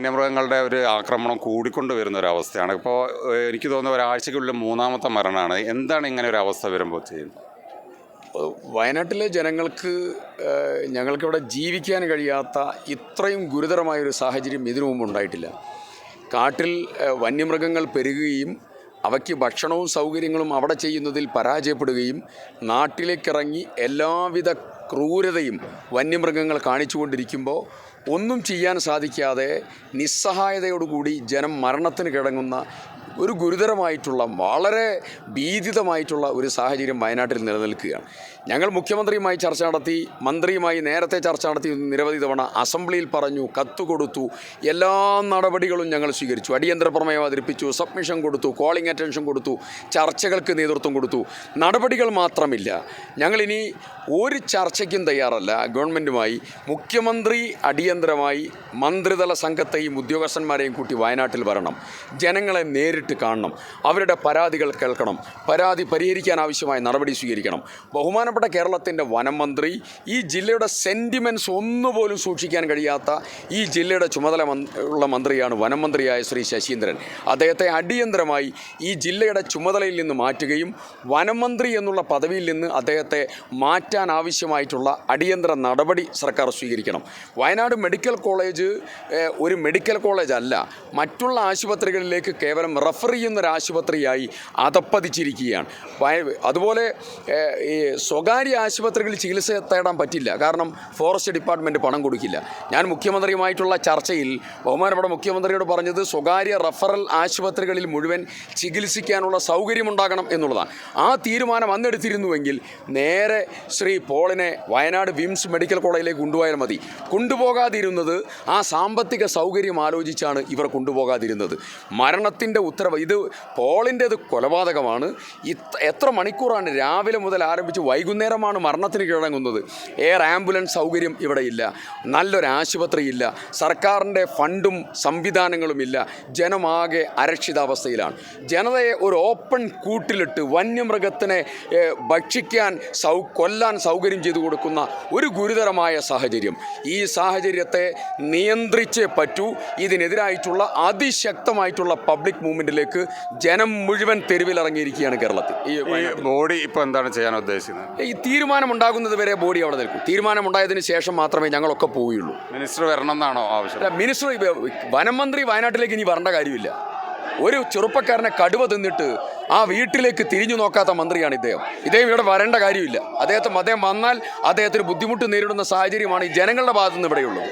വന്യമൃഗങ്ങളുടെ ഒരു ആക്രമണം കൂടിക്കൊണ്ട് വരുന്ന ഒരു അവസ്ഥയാണ് ഇപ്പോൾ എനിക്ക് തോന്നുന്ന ഒരാഴ്ചയ്ക്കുള്ളിൽ മൂന്നാമത്തെ മരണമാണ് എന്താണ് ഇങ്ങനെ ഒരു അവസ്ഥ വരുമ്പോൾ ചെയ്യുന്നത്? വയനാട്ടിലെ ജനങ്ങൾക്ക് ഞങ്ങൾക്കിവിടെ ജീവിക്കാൻ കഴിയാത്ത ഇത്രയും ഗുരുതരമായൊരു സാഹചര്യം ഇതിനു മുമ്പ് ഉണ്ടായിട്ടില്ല. കാട്ടിൽ വന്യമൃഗങ്ങൾ പെരുകുകയും അവയ്ക്ക് ഭക്ഷണവും സൗകര്യങ്ങളും അവിടെ ചെയ്യുന്നതിൽ പരാജയപ്പെടുകയും നാട്ടിലേക്കിറങ്ങി എല്ലാവിധ ക്രൂരതയും വന്യമൃഗങ്ങൾ കാണിച്ചുകൊണ്ടിരിക്കുമ്പോൾ ഒന്നും ചെയ്യാൻ സാധിക്കാതെ നിസ്സഹായതയോടുകൂടി ജനം മരണത്തിന് കിടങ്ങുന്ന ഒരു ഗുരുതരമായിട്ടുള്ള വളരെ ഭീതിതമായിട്ടുള്ള ഒരു സാഹചര്യം വയനാട്ടിൽ നിലനിൽക്കുകയാണ്. ഞങ്ങൾ മുഖ്യമന്ത്രിയുമായി ചർച്ച നടത്തി മന്ത്രിയുമായി നേരത്തെ ചർച്ച നടത്തി നിരവധി തവണ അസംബ്ലിയിൽ പറഞ്ഞു കത്ത് കൊടുത്തു എല്ലാ നടപടികളും ഞങ്ങൾ സ്വീകരിച്ചു. അടിയന്തര പ്രമേയം അവതരിപ്പിച്ചു സബ്മിഷൻ കൊടുത്തു കോളിംഗ് അറ്റൻഷൻ കൊടുത്തു ചർച്ചകൾക്ക് നേതൃത്വം കൊടുത്തു. നടപടികൾ മാത്രമില്ല. ഞങ്ങളിനി ഒരു ചർച്ചയ്ക്കും തയ്യാറല്ല. ഗവൺമെന്റുമായി മുഖ്യമന്ത്രി അടിയന്തരമായി മന്ത്രിതല സംഘത്തെയും ഉദ്യോഗസ്ഥന്മാരെയും കൂട്ടി വയനാട്ടിൽ വരണം. ജനങ്ങളെ നേരിട്ട് കാണണം. അവരുടെ പരാതികൾ കേൾക്കണം. പരാതി പരിഹരിക്കാൻ ആവശ്യമായ നടപടി സ്വീകരിക്കണം. ബഹുമാനപ്പെട്ട കേരളത്തിന്റെ വനം മന്ത്രി ഈ ജില്ലയുടെ സെന്റിമെന്റ്സ് ഒന്നുപോലും സൂക്ഷിക്കാൻ കഴിയാത്ത ഈ ജില്ലയുടെ ചുമതല ഉള്ള മന്ത്രിയാണ് വനം മന്ത്രിയായ ശ്രീ ശശീന്ദ്രൻ. അദ്ദേഹത്തെ അടിയന്തരമായി ഈ ജില്ലയുടെ ചുമതലയിൽ നിന്ന് മാറ്റുകയും വനം മന്ത്രി എന്നുള്ള പദവിയിൽ നിന്ന് അദ്ദേഹത്തെ മാറ്റാൻ ആവശ്യമായിട്ടുള്ള അടിയന്തര നടപടി സർക്കാർ സ്വീകരിക്കണം. വയനാട് മെഡിക്കൽ കോളേജ് ഒരു മെഡിക്കൽ കോളേജ് അല്ല മറ്റുള്ള ആശുപത്രികളിലേക്ക് കേവലം റെഫർ ചെയ്യുന്ന ഒരു ആശുപത്രിയായി അതപ്പതിച്ചിരിക്കുകയാണ്. അതുപോലെ ഈ സ്വകാര്യ ആശുപത്രികളിൽ ചികിത്സ തേടാൻ പറ്റില്ല. കാരണം ഫോറസ്റ്റ് ഡിപ്പാർട്ട്മെന്റ് പണം കൊടുക്കില്ല. ഞാൻ മുഖ്യമന്ത്രിയുമായിട്ടുള്ള ചർച്ചയിൽ ബഹുമാനപ്പെട്ട മുഖ്യമന്ത്രിയോട് പറഞ്ഞത് സ്വകാര്യ റഫറൽ ആശുപത്രികളിൽ മുഴുവൻ ചികിത്സിക്കാനുള്ള സൗകര്യമുണ്ടാകണം എന്നുള്ളതാണ്. ആ തീരുമാനം അന്നെടുത്തിരുന്നുവെങ്കിൽ നേരെ ശ്രീ പോളിനെ വയനാട് വിംസ് മെഡിക്കൽ കോളേജിലേക്ക് കൊണ്ടുപോയാൽ മതി. കൊണ്ടുപോകാതിരുന്നത് ആ സാമ്പത്തിക സൗകര്യം ആലോചിച്ചാണ് ഇവർ കൊണ്ടുപോകാതിരുന്നത്. മരണത്തിന്റെ ഉത്തരവ് ഇത് പോളിന്റേത് കൊലപാതകമാണ്. എത്ര മണിക്കൂറാണ് രാവിലെ മുതൽ ആരംഭിച്ച് വൈകുന്നേരമാണ് മരണത്തിന് കീഴടങ്ങുന്നത്. എയർ ആംബുലൻസ് സൗകര്യം ഇവിടെ ഇല്ല. നല്ലൊരു ആശുപത്രി ഇല്ല. സർക്കാരിന്റെ ഫണ്ടും സംവിധാനങ്ങളും ഇല്ല. ജനമാകെ അരക്ഷിതാവസ്ഥയിലാണ്. ജനതയെ ഒരു ഓപ്പൺ കൂട്ടിലിട്ട് വന്യമൃഗത്തിനെ ഭക്ഷിക്കാൻ സൗ കൊല്ലാൻ സൗകര്യം ചെയ്തു കൊടുക്കുന്ന ഒരു ഗുരുതരമായ സാഹചര്യം. ഈ സാഹചര്യത്തെ നിയന്ത്രിച്ചേ പറ്റൂ. ഇതിനെതിരായിട്ടുള്ള അതിശക്തമായിട്ടുള്ള പബ്ലിക് മൂവ്മെന്റിലേക്ക് ജനം മുഴുവൻ തെരുവിലിറങ്ങിയിരിക്കുകയാണ് കേരളത്തിൽ. ഈ ബോഡി ഇപ്പോൾ എന്താണ് ചെയ്യാൻ ഉദ്ദേശിക്കുന്നത്? ഈ തീരുമാനം തീരുമാനമുണ്ടാകുന്നത് വരെ ബോഡി അവിടെ നിൽക്കും. തീരുമാനം തീരുമാനമുണ്ടായതിനു ശേഷം മാത്രമേ ഞങ്ങളൊക്കെ പോവുകയുള്ളൂ. മിനിസ്റ്റർ വരണം എന്നാണോ ആവശ്യം? മിനിസ്റ്റർ വനം മന്ത്രി വയനാട്ടിലേക്ക് ഇനി വരേണ്ട കാര്യമില്ല. ഒരു ചെറുപ്പക്കാരനെ കടുവ തിന്നിട്ട് ആ വീട്ടിലേക്ക് തിരിഞ്ഞു നോക്കാത്ത മന്ത്രിയാണ് ഇദ്ദേഹം. ഇദ്ദേഹം ഇവിടെ വരേണ്ട കാര്യമില്ല. അദ്ദേഹത്തെ അദ്ദേഹം വന്നാൽ അദ്ദേഹത്തിന് ബുദ്ധിമുട്ട് നേരിടുന്ന സാഹചര്യമാണ് ഈ ജനങ്ങളുടെ ഭാഗത്തുനിന്ന് ഇവിടെയുള്ളത്.